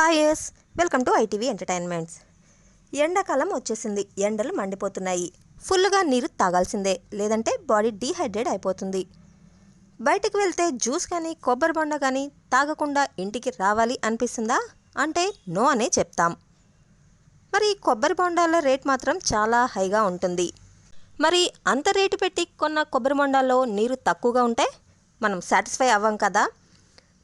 Hi S welcome to ITV entertainments. ఎండాకాలం వచ్చేసింది ఎండలు మండిపోతున్నాయి. ఫుల్గా నీరు తాగాల్సిందే లేదంటే బాడీ డీహైడ్రేట్ అయిపోతుంది. బయటకు వెళ్తే జ్యూస్ కానీ కొబ్బరి బొండ కానీ తాగకుండా ఇంటికి రావాలి అనిపిస్తుందా? అంటే నో అనే చెప్తాం. మరి కొబ్బరి బొండాల రేట్ మాత్రం చాలా హైగా ఉంటుంది. మరి అంత రేటు పెట్టి కొన్న కొబ్బరి బొండాల్లో నీరు తక్కువగా ఉంటే మనం సాటిస్ఫై అవ్వం కదా?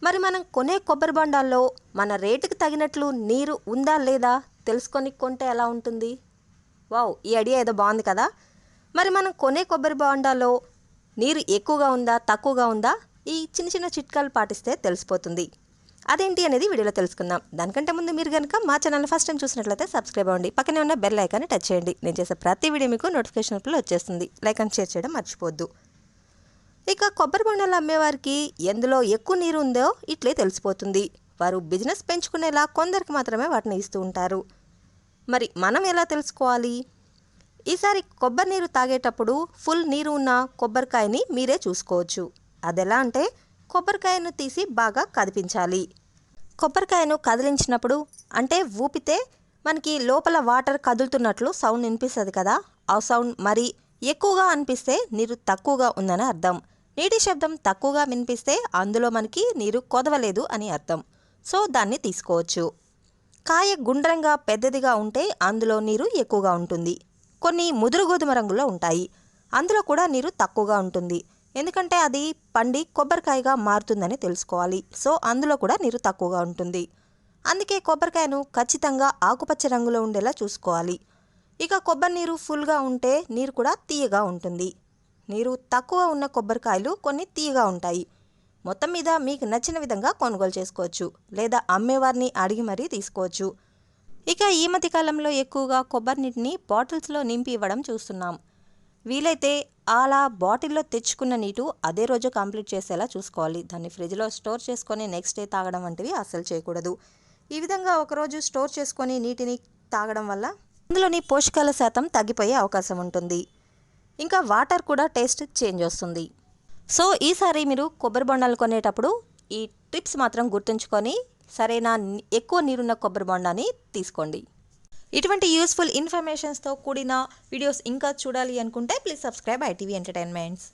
మరి మనం కొనే కొబ్బరి బొండాల్లో మన రేటుకి తగినట్లు నీరు ఉందా లేదా తెలుసుకొని కొంటే ఎలా ఉంటుంది? వావ్ ఈ ఐడియా ఏదో బాగుంది కదా. మరి మనం కొనే కొబ్బరి బొండాల్లో నీరు ఎక్కువగా ఉందా తక్కువగా ఉందా? ఈ చిన్న చిన్న చిట్కాలు పాటిస్తే తెలిసిపోతుంది. అదేంటి అనేది వీడియోలో తెలుసుకుందాం. దానికంటే ముందు మీరు కనుక మా ఛానల్ ఫస్ట్ టైం చూసినట్లయితే సబ్స్క్రైబ్ అవ్వండి. పక్కనే ఉన్న బెల్ ఐకాన్ని టచ్ చేయండి. నేను చేసే ప్రతి వీడియో మీకు నోటిఫికేషన్ వచ్చేస్తుంది. లైక్ అండ్ షేర్ చేయడం మర్చిపోద్దు ఇక కొబ్బరి బొండాలు అమ్మేవారికి ఎందులో ఎక్కువ నీరు ఉందో ఇట్లే తెలిసిపోతుంది. వారు బిజినెస్ పెంచుకునేలా కొందరికి మాత్రమే వాటిని ఇస్తూ ఉంటారు. మరి మనం ఎలా తెలుసుకోవాలి? ఈసారి కొబ్బరి నీరు తాగేటప్పుడు ఫుల్ నీరు ఉన్న కొబ్బరికాయని మీరే చూసుకోవచ్చు. అదెలా అంటే కొబ్బరికాయను తీసి బాగా కదిపించాలి. కొబ్బరికాయను కదిలించినప్పుడు అంటే ఊపితే మనకి లోపల వాటర్ కదులుతున్నట్లు సౌండ్ వినిపిస్తుంది కదా. ఆ సౌండ్ మరి ఎక్కువగా అనిపిస్తే నీరు తక్కువగా ఉందని అర్థం. నీటి శబ్దం తక్కువగా వినిపిస్తే అందులో మనకి నీరు కొదవలేదు అని అర్థం. సో దాన్ని తీసుకోవచ్చు. కాయ గుండ్రంగా పెద్దదిగా ఉంటే అందులో నీరు ఎక్కువగా ఉంటుంది. కొన్ని ముదురు గోధుమ రంగులో ఉంటాయి. అందులో కూడా నీరు తక్కువగా ఉంటుంది. ఎందుకంటే అది పండి కొబ్బరికాయగా మారుతుందని తెలుసుకోవాలి. సో అందులో కూడా నీరు తక్కువగా ఉంటుంది. అందుకే కొబ్బరికాయను ఖచ్చితంగా ఆకుపచ్చ రంగులో ఉండేలా చూసుకోవాలి. ఇక కొబ్బరి నీరు ఫుల్గా ఉంటే నీరు కూడా తీయగా ఉంటుంది. నీరు తక్కువ ఉన్న కొబ్బరికాయలు కొన్ని తీయగా ఉంటాయి. మొత్తం మీద మీకు నచ్చిన విధంగా కొనుగోలు చేసుకోవచ్చు లేదా అమ్మేవారిని అడిగి మరీ తీసుకోవచ్చు. ఇక ఈ మధ్య కాలంలో ఎక్కువగా కొబ్బరి నీటిని బాటిల్స్లో నింపి ఇవ్వడం చూస్తున్నాం. వీలైతే అలా బాటిల్లో తెచ్చుకున్న నీటు అదే రోజు కంప్లీట్ చేసేలా చూసుకోవాలి. దాన్ని ఫ్రిడ్జ్లో స్టోర్ చేసుకొని నెక్స్ట్ డే తాగడం వంటివి అస్సలు చేయకూడదు. ఈ విధంగా ఒకరోజు స్టోర్ చేసుకొని నీటిని తాగడం వల్ల అందులోని పోషకాల శాతం తగ్గిపోయే అవకాశం ఉంటుంది. ఇంకా వాటర్ కూడా టేస్ట్ చేంజ్ వస్తుంది. సో ఈసారి మీరు కొబ్బరి బొండాలు కొనేటప్పుడు ఈ టిప్స్ మాత్రం గుర్తుంచుకొని సరైన ఎక్కువ నీరున్న కొబ్బరి బొండాన్ని తీసుకోండి. ఇటువంటి యూస్ఫుల్ ఇన్ఫర్మేషన్స్తో కూడిన వీడియోస్ ఇంకా చూడాలి అనుకుంటే ప్లీజ్ సబ్స్క్రైబ్ ఐటీవీ ఎంటర్టైన్మెంట్స్.